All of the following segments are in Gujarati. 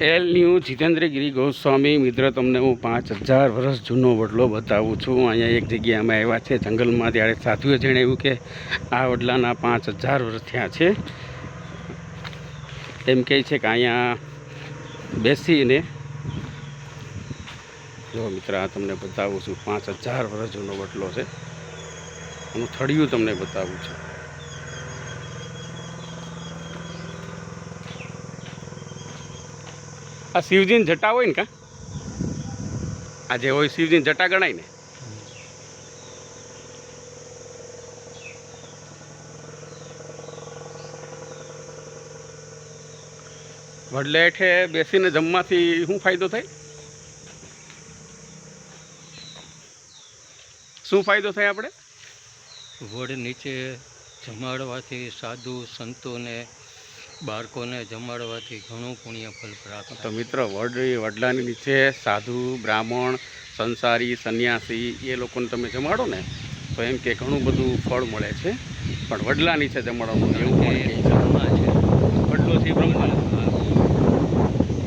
એલ ન્યૂ જીતેન્દ્રગીરી ગોસ્વામી મિત્ર, તમને હું પાંચ હજાર વર્ષ જૂનો વડલો બતાવું છું. અહીંયા એક જગ્યાએ અમે આવ્યા છે, જંગલમાં. ત્યારે સાધુએ જણાવ્યું કે આ વડલાના પાંચ હજાર વર્ષ થયા છે. એમ કહે છે કે અહીંયા બેસીને જો મિત્ર, આ તમને બતાવું છું. પાંચ હજાર વર્ષ જૂનો વડલો છે. એનું થળિયું તમને બતાવું છું. આ શિવજીની જટા હોય ને કા? આ જે હોય શિવજીની જટા ગણાય ને. વડલે હેઠે બેસીને જમવાથી શું ફાયદો થાય? શું ફાયદો થાય આપણે? વડ નીચે જમાડવાથી સાધુ સંતોને બાળકોને જમાડવાથી ઘણું પુણ્ય ફલ પ્રાપ્ત તો મિત્ર વડ વડલાની નીચે સાધુ બ્રાહ્મણ સંસારી સંન્યાસી એ લોકોને તમે જમાડો ને તો એમ કે ઘણું બધું ફળ મળે છે. પણ વડલા નીચે જમાડવાનું એવું પણ છે છે? વડલો છે બ્રહ્મા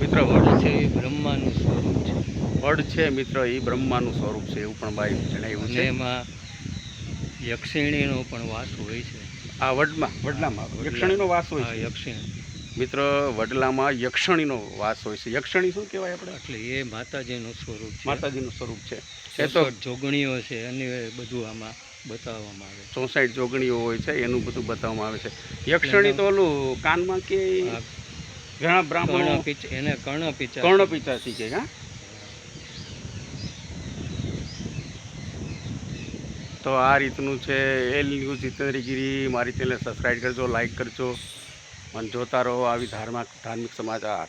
મિત્ર વડ છે એ બ્રહ્માનું સ્વરૂપ છે. વડ છે મિત્ર એ બ્રહ્માનું સ્વરૂપ છે એવું પણ ભાઈ જણાવ્યું છે. એમાં યક્ષિણીનો પણ વાસ હોય છે. આ વડમાં વડલામાં યક્ષણીનો વાસ હોય છે. યક્ષિણી. મિત્ર વડલામાં યક્ષણીનો વાસ હોય છે. યક્ષણી શું કહેવાય આપણે? એટલે એ માતાજીનું સ્વરૂપ છે. માતાજીનું સ્વરૂપ છે. એ તો જોગણીઓ છે અને બધું આમાં બતાવવામાં આવે. ચોસાઠ જોગણીઓ હોય છે એનું બધું બતાવવામાં આવે છે. યક્ષણી તો ઓલું કાનમાં કે ઘણા બ્રાહ્મણો એને કર્ણ પીચા શીખે હા? તો આ રીતનું છે. L news Jitendragiri. મારી ચેનલ સબસ્ક્રાઈબ કરજો, લાઇક કરજો. અને જોતા રહો આવી ધાર્મિક ધાર્મિક સમાચાર.